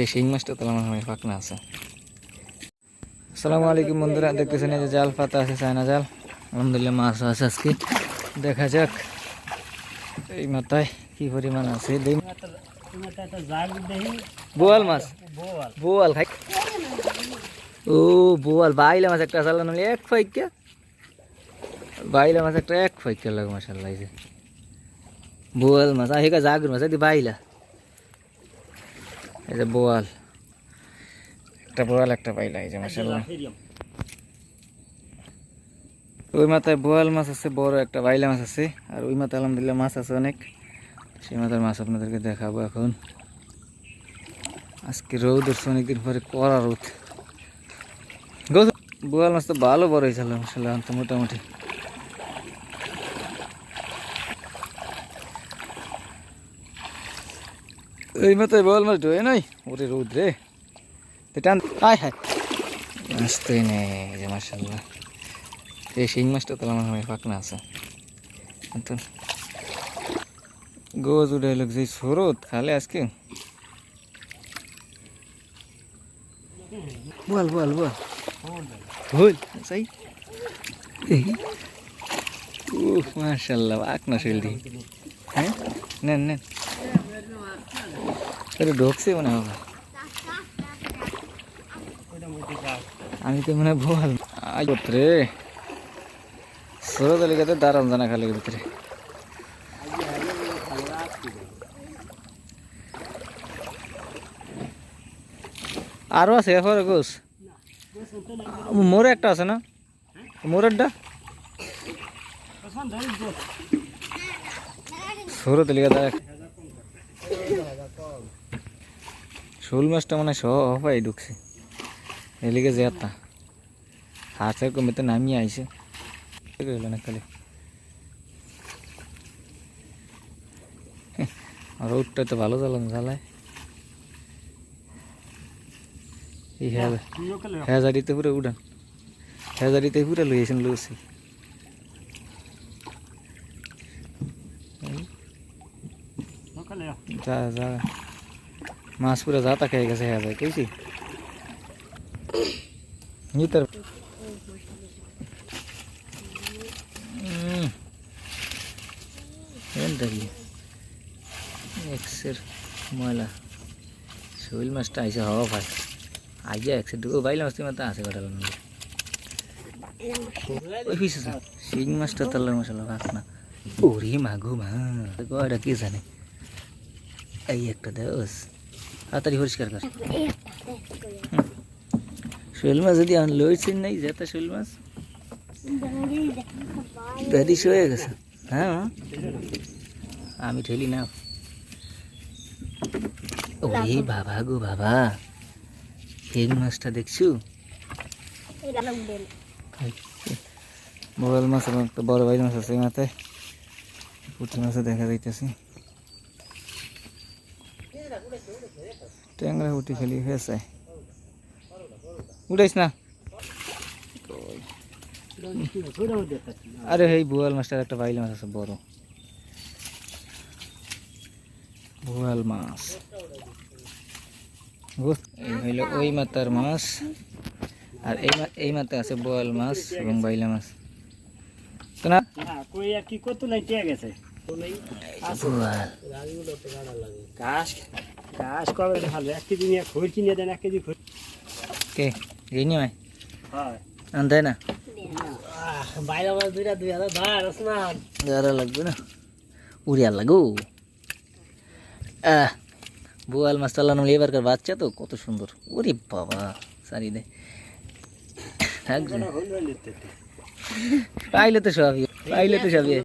এই শিং মাছটা তাহলে আমার হয় পাকনা আছে। আসসালামু আলাইকুম বন্ধুরা, দেখতেছেন এই যে জাল, পাতা আছে, চায়না জাল। আলহামদুলিল্লাহ মাছ আছে আজকে। দেখা যাক এই মাথায় কি পরিমাণ আছে। বোয়াল মাছ? বোয়াল, খাই। ও, বোয়াল। বাইলা মাছ একটা চালানো এক ফাইকা। বাইলা মাছ একটা এক ফাইকা লাগে মাসাল্লাহ বোয়াল মাছ আর হেকা জাগর মাছ এদি বাইলা। এই যে বোয়াল। একটা বোয়াল, একটা বাইলা এই যে মাসাল্লাহ ওই মাথায় বোয়াল মাছ আছে, বড় একটা বাইলা মাছ আছে, আর ওই মাথায় আলহামদুলিল্লাহ মাছ আছে অনেক। সেই মাথার মাছ আপনাদেরকে দেখাবো এখন। আজকে রোদ উঠছে, অনেকদিন পরে কড়া রোদ। বোয়াল মাছ তো ভালো বড় হয়েছিল তো মোটামুটি। এই মাথায় বোয়াল মাছ ঢোয়ে নাই? ওরে রোদ রে। টান। হায় হায় আসতেই নেই যে মাসাল্লাহ এই শিং মাছটা তো আমার হয় পাকনা আছে। তো গোজ উঠে লোক যে সরত, খালে আজকে। বল বল বল। বল সাই উহ মাশাল্লাহ পাকনা শিলদি হ্যাঁ? নেন নেন। আরে ঢোকছে মনে হবে আমি তো মনে হয় বল আজ রে সরত এলাকাতে দাঁড়ান জানা খালি ভিতরে। আরও আছে এরপরে গোস। মোরে একটা আছে না? মোরেরটা সরু তেলিকা দেখ। শোল মাছটা মানে হপাই ঢুকছে। এলিকে যেতা হাতের কমিতে নামিয়ে আইছে। গেল না খালি। রোডটা তো ভালো জ্বালান, জ্বালায়। হ্যাঁ হেজারিতে পুরো উড়ান। হেজারিতে পুরো লইয়েছেন লুসি যা যা। মাছ পুরো যাতা খেয়ে গেছে হেজার কেছি নিতার মাছটা আইসে হওয়া ভাই। আগে একশো দুটো বাইলে মাছটি মাত্র আছে শিং মাছটা তাল্লার মশলা, ভাত না। ওরে মাগো মা। কয়টা জানে? এই একটা দেওস। তাড়াতাড়ি পরিষ্কার কর। শৈল মাছ যদি আমি লইছেন নাই যেটা শৈল মাছ। দাদি হয়ে গেছে। হ্যাঁ আমি ঠেলি না ওরে বাবা গো বাবা এই মাছটা দেখছু? বড় মাছ এবং একটা বড় ভাই মাছ আছে মাথায়। পুঁটি মাছও দেখা যাইতেছে। ট্যাংরা পুঁটি খালি হয়েছে উঠাইস না? আরে এই বোয়াল মাছটার একটা বাইল মাছ আছে, বড়। বোয়াল মাছ। হইল ওই মাতার মাছ। আর এই এই মাতে আছে বোয়াল মাছ এবং বাইলা মাছ। না? কি করতো নাই গেছে। ঘাস ঘাস কবে ভালো এক কেজি নিয়ে খড় কিনে দেন এক কেজি খড় কে এই নিয়ে হয় আনতে না বাইরে আমার দুইটা দুই হাজার ধার ওসমান যারা লাগবে না উড়িয়ার লাগো আহ বোয়াল মাছ চালানো এবারকার বাচ্চা তো কত সুন্দর। ওরে বাবা সারি দে। পাইলে তো সবই। পাইলে তো সবই।